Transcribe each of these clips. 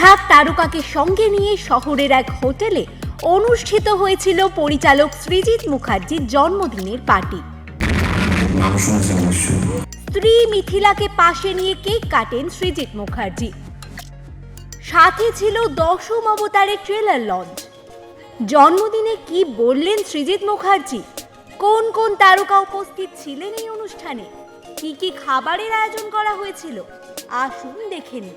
ঝাঁক তারকাকে সঙ্গে নিয়ে শহরের এক হোটেলে অনুষ্ঠিত হয়েছিল পরিচালক সৃজিত মুখার্জির জন্মদিনের পার্টি। স্ত্রী মিথিলাকে পাশে নিয়ে কেক কাটেন সৃজিত মুখার্জি। সাথে ছিল দশম অবতারের ট্রেলার লঞ্চ। জন্মদিনে কি বললেন সৃজিত মুখার্জি? কোন কোন তারকা উপস্থিত ছিলেন এই অনুষ্ঠানে? কি কি খাবারের আয়োজন করা হয়েছিল? আসুন দেখে নিন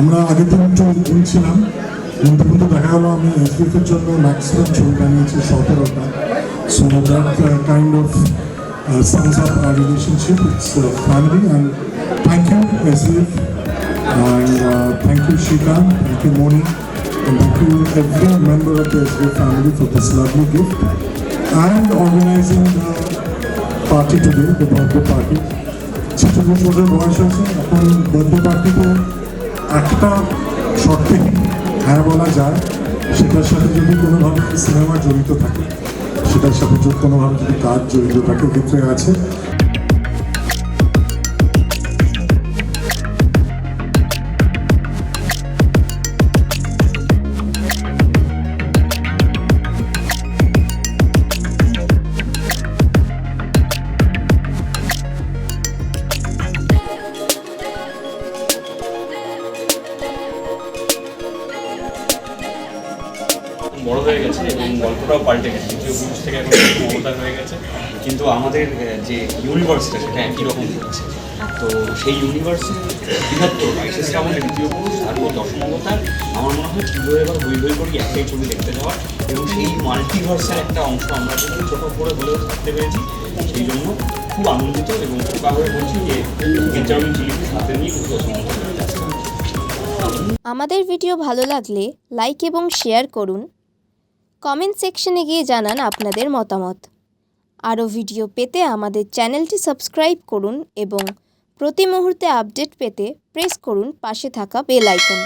আমরা আগে তো একটু বলছিলাম কিন্তু কিন্তু দেখা গেলো আমি এসবিএফের জন্য ম্যাক্সিমাম ছবি বানিয়েছি সতেরোটা so that kind of sense of our relationship it's family and thank you SBF and thank you Srikanth thank you morning thank you every member of the SBF family for and organizing party today the party ছিটু বছরের বয়স আছে এখন birthday একটা শর্তে হ্যাঁ বলা যায়, সেটার সাথে যদি কোনোভাবে সিনেমা জড়িত থাকে, সেটার সাথে যদি কোনোভাবে যদি কাজ জড়িত থাকে ক্ষেত্রে আছে বড় হয়ে গেছে এবং গল্পটাও পাল্টে গেছে। দ্বিতীয় পুরুষ থেকে এখন মমতা হয়ে গেছে। কিন্তু আমাদের যে ইউনিভার্সটা সেটা একই রকম হচ্ছে। তো সেই ইউনিভার্সে বৃহত্তর বাইশে শ্রাবণের দ্বিতীয় পুরুষ আর দশম অবতার। আমার মনে হয় পুজো এবার বই বই করি একটাই ছবি দেখতে যাওয়ার। এবং সেই মাল্টিভার্সের একটা অংশ আমরা যদি ছোটো করে হলেও থাকতে পেরেছি, সেই জন্য খুব আনন্দিত এবং খোকা হয়ে বলছি যে গেঞ্জামিন চিলিকে সাথে নিয়ে খুব দশম আমাদের ভিডিও ভালো লাগলে লাইক এবং শেয়ার করুন। কমেন্ট সেকশনে গিয়ে জানান আপনাদের মতামত। আরও ভিডিও পেতে আমাদের চ্যানেলটি সাবস্ক্রাইব করুন এবং প্রতি মুহূর্তে আপডেট পেতে প্রেস করুন পাশে থাকা বেল আইকন।